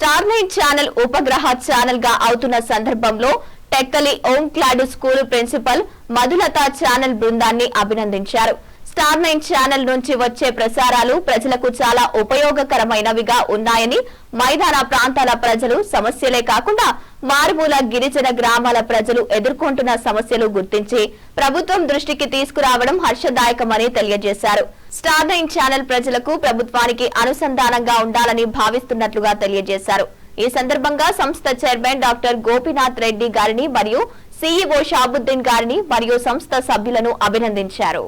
Star Nine channel ఉపగ్రహ ఛానల్గా అవుతున్న సందర్భంలో Tekkali ఓంక్లాడు school principal Madhulatha channel బృందాన్ని అభినందించారు. స్టార్ నైన్ ఛానల్ నుంచి వచ్చే ప్రసారాలు ప్రజలకు చాలా ఉపయోగకరమైనవిగా ఉన్నాయని మైదాన ప్రాంతాల ప్రజలు సమస్యలే కాకుండా మారుమూల గిరిజన గ్రామాల ప్రజలు ఎదుర్కొంటున్న సమస్యలు గుర్తించి ప్రభుత్వం దృష్టికి తీసుకురావడం హర్షదాయకమని తెలియజేశారు. స్టార్ నైన్ ఛానల్ ప్రజలకు ప్రభుత్వానికి అనుసంధానంగా ఉండాలని భావిస్తున్నట్లుగా తెలియజేశారు. ఈ సందర్భంగా సంస్థ చైర్మన్ డాక్టర్ గోపీనాథ్ రెడ్డి గారిని మరియు సిఇఓ షాబుద్దీన్ గారిని మరియు సంస్థ సభ్యులను అభినందించారు.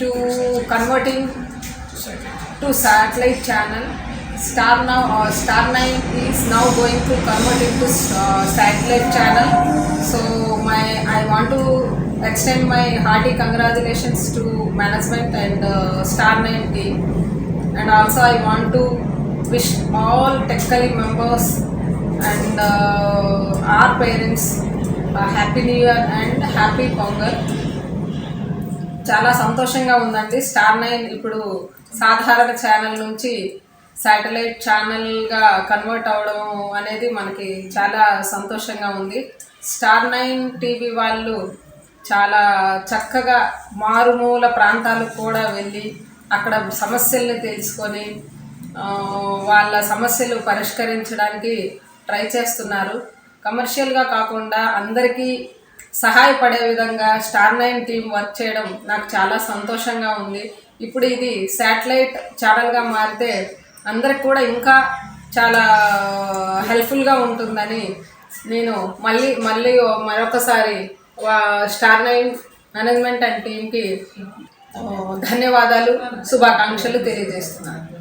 To converting to satellite channel. Star now Star nine is now going to convert into satellite channel so my I want extend my hearty congratulations to management and Star nine team and also I want to wish all Tekkali members and our parents happy new year and happy Pongal చాలా సంతోషంగా ఉందండి. Star nine ఇప్పుడు సాధారణ channel నుంచి satellite ఛానల్గా convert అవ్వడం అనేది మనకి చాలా సంతోషంగా ఉంది. స్టార్ నైన్ టీవీ వాళ్ళు చాలా చక్కగా మారుమూల ప్రాంతాలకు కూడా వెళ్ళి అక్కడ సమస్యల్ని తెలుసుకొని వాళ్ళ సమస్యలు పరిష్కరించడానికి ట్రై చేస్తున్నారు. కమర్షియల్గా కాకుండా అందరికీ సహాయపడే విధంగా స్టార్ నైన్ టీం వర్క్ చేయడం నాకు చాలా సంతోషంగా ఉంది. ఇప్పుడు ఇది శాటిలైట్ ఛానల్గా మారితే అందరికి కూడా ఇంకా చాలా హెల్ప్ఫుల్గా ఉంటుందని నేను మళ్ళీ మళ్ళీ మరొకసారి వా- స్టార్ నైన్ మేనేజ్మెంట్ అండ్ టీంకి ధన్యవాదాలు శుభాకాంక్షలు తెలియజేస్తున్నాను.